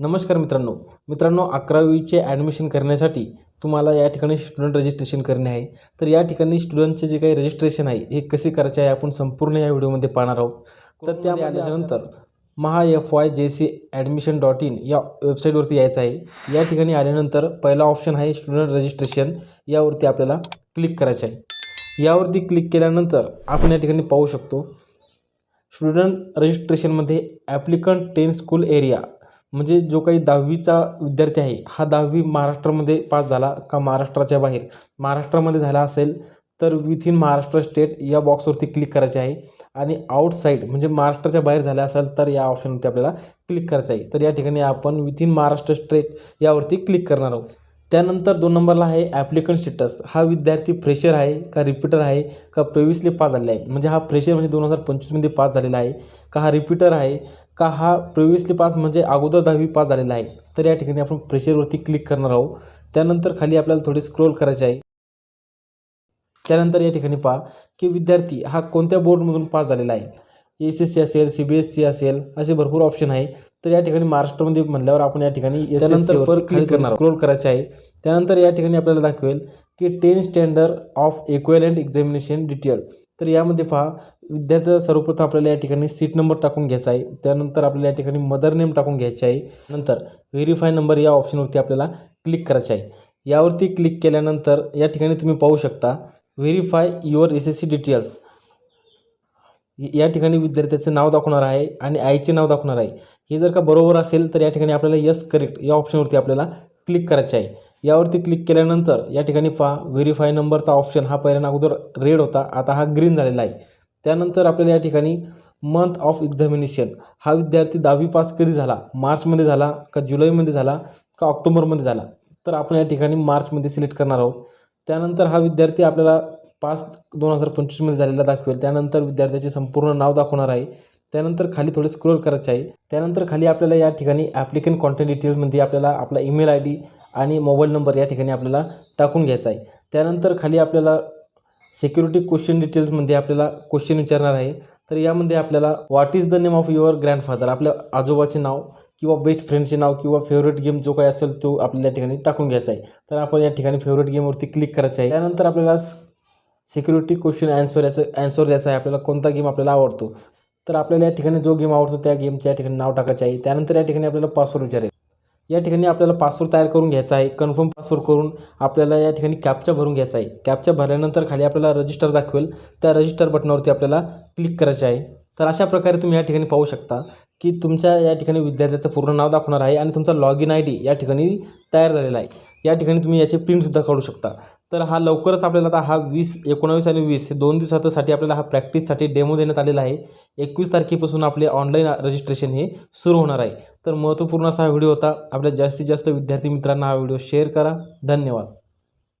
नमस्कार मित्रांनो. मित्रांनो अकरावीचे ॲडमिशन करण्यासाठी तुम्हाला या ठिकाणी स्टुडंट रजिस्ट्रेशन करणे आहे. तर या ठिकाणी स्टुडंटचे जे काही रजिस्ट्रेशन आहे हे कसे करायचे आहे आपण संपूर्ण या व्हिडिओमध्ये पाहणार आहोत. तर त्यामध्ये आल्याच्यानंतर Maha F Y J C admission dot in या वेबसाईटवरती यायचं आहे. या ठिकाणी आल्यानंतर पहिला ऑप्शन आहे स्टुडंट रजिस्ट्रेशन यावरती आपल्याला क्लिक करायचं आहे. यावरती क्लिक केल्यानंतर आपण या ठिकाणी पाहू शकतो स्टुडंट रजिस्ट्रेशनमध्ये ॲप्लिकंट टेन स्कूल एरिया म्हणजे जो काही दहावीचा विद्यार्थी आहे हा दहावी महाराष्ट्रामध्ये पास झाला का महाराष्ट्राच्या बाहेर? महाराष्ट्रामध्ये झाला असेल तर विथिन महाराष्ट्र स्टेट या बॉक्सवरती क्लिक करायचे आहे. आणि आउटसाईड म्हणजे महाराष्ट्राच्या बाहेर झाल्या असेल तर या ऑप्शनवरती आपल्याला क्लिक करायचं आहे. तर या ठिकाणी आपण विथिन महाराष्ट्र स्टेट यावरती क्लिक करणार आहोत. त्यानंतर दोन नंबरला आहे ॲप्लिकंट स्टेटस हा विद्यार्थी फ्रेशर आहे का रिपीटर आहे का प्रेवियसली पास झालेला आहे? म्हणजे हा फ्रेशर म्हणजे दोन हजार पंचवीसमध्ये पास झालेला आहे का हा रिपीटर आहे का हा प्रिव्हियसली पास म्हणजे अगोदर दहावी पास झालेला आहे. तर या ठिकाणी आपण फ्रेशरवरती क्लिक करणार आहोत. त्यानंतर खाली आपल्याला थोडी स्क्रोल करायचे आहे. त्यानंतर या ठिकाणी पहा की विद्यार्थी हा कोणत्या बोर्डमधून पास झालेला आहे? एस एस सी असेल सी बी एस सी असेल असे भरपूर ऑप्शन आहे. तर या ठिकाणी महाराष्ट्रामध्ये म्हणल्यावर आपण या ठिकाणी त्यानंतर परत क्लिक करणार स्क्रोल करायचे आहे. त्यानंतर या ठिकाणी आपल्याला दाखवेल की ten standard of equivalent examination detail तर यामध्ये पहा विद्यार्थ्याचा सर्वप्रथम आपल्याला या ठिकाणी सीट नंबर टाकून घ्यायचा आहे. त्यानंतर आपल्याला या ठिकाणी मदर नेम टाकून घ्यायचे आहे. नंतर व्हेरीफाय नंबर या ऑप्शनवरती आपल्याला क्लिक करायचे आहे. यावरती क्लिक केल्यानंतर या ठिकाणी तुम्ही पाहू शकता verify your S S C details या ठिकाणी विद्यार्थ्याचं नाव दाखवणार आहे आणि आईचे नाव दाखवणार आहे. हे जर का बरोबर असेल तर या ठिकाणी आपल्याला यस करेक्ट या ऑप्शनवरती आपल्याला क्लिक करायचे आहे. यावरती क्लिक केल्यानंतर या ठिकाणी पहा व्हेरीफाय नंबरचा ऑप्शन हा पहिल्यांदा अगोदर रेड होता आता हा ग्रीन झालेला आहे. त्यानंतर आपल्याला या ठिकाणी मंथ ऑफ एक्झामिनेशन हा विद्यार्थी दहावी पास कधी झाला? मार्चमध्ये झाला का जुलैमध्ये झाला का ऑक्टोबरमध्ये झाला? तर आपण या ठिकाणी मार्चमध्ये सिलेक्ट करणार आहोत. त्यानंतर हा विद्यार्थी आपल्याला पास दोन हजार पंचवीसमध्ये झालेला दाखवेल. त्यानंतर विद्यार्थ्याचे संपूर्ण नाव दाखवणार आहे. त्यानंतर खाली थोडे स्क्रोल करायचे आहे. त्यानंतर खाली आपल्याला या ठिकाणी ॲप्लिकंट कॉन्टॅक्ट डिटेलमध्ये आपल्याला आपला ईमेल आय डी आणि मोबाईल नंबर या ठिकाणी आपल्याला टाकून घ्यायचा आहे. त्यानंतर खाली आपल्याला सिक्युरिटी क्वेश्चन डिटेल्समध्ये आपल्याला क्वेश्चन विचारणार आहे. तर यामध्ये आपल्याला what is the name of your grandfather आपल्या आजोबाचे नाव किंवा बेस्ट फ्रेंडचे नाव किंवा फेवरेट गेम जो काही असेल तो आपल्याला या ठिकाणी टाकून घ्यायचा आहे. तर आपण या ठिकाणी फेवरेट गेमवरती क्लिक करायचं आहे. त्यानंतर आपल्याला सिक्युरिटी क्वेश्चन ॲन्सर याचं ॲन्सर द्यायचा आहे. आपल्याला कोणता गेम आपल्याला आवडतो? तर आपल्याला या ठिकाणी जो गेम आवडतो त्या गेमच्या या ठिकाणी नाव टाकायचं आहे. त्यानंतर या ठिकाणी आपल्याला पासवर्ड विचारेल या ठिकाणी आपल्याला पासवर्ड तयार करून घ्यायचा आहे. कन्फर्म पासवर्ड करून आपल्याला या ठिकाणी कॅपचा भरून घ्यायचा आहे. कॅपचा भरल्यानंतर खाली आपल्याला रजिस्टर दाखवेल. त्या रजिस्टर बटनावरती आपल्याला क्लिक करायचे आहे. तर अशा प्रकारे तुम्ही या ठिकाणी पाहू शकता की तुमच्या या ठिकाणी विद्यार्थ्याचं पूर्ण नाव दाखवणार आहे आणि तुमचा लॉग इन आय डी या ठिकाणी तयार झालेला आहे. या ठिकाणी तुम्ही याचे प्रिंटसुद्धा काढू शकता. तर हा लवकरच आपल्याला आता हा वीस एकोणावीस आणि वीस हे दोन दिवसातसाठी आपल्याला हा प्रॅक्टिससाठी डेमो देण्यात आलेला आहे. एकवीस तारखेपासून आपले ऑनलाईन रजिस्ट्रेशन हे सुरू होणार आहे. तर महत्त्वपूर्ण असा हा व्हिडिओ होता. आपल्या जास्तीत जास्त विद्यार्थी मित्रांना हा व्हिडिओ शेअर करा. धन्यवाद.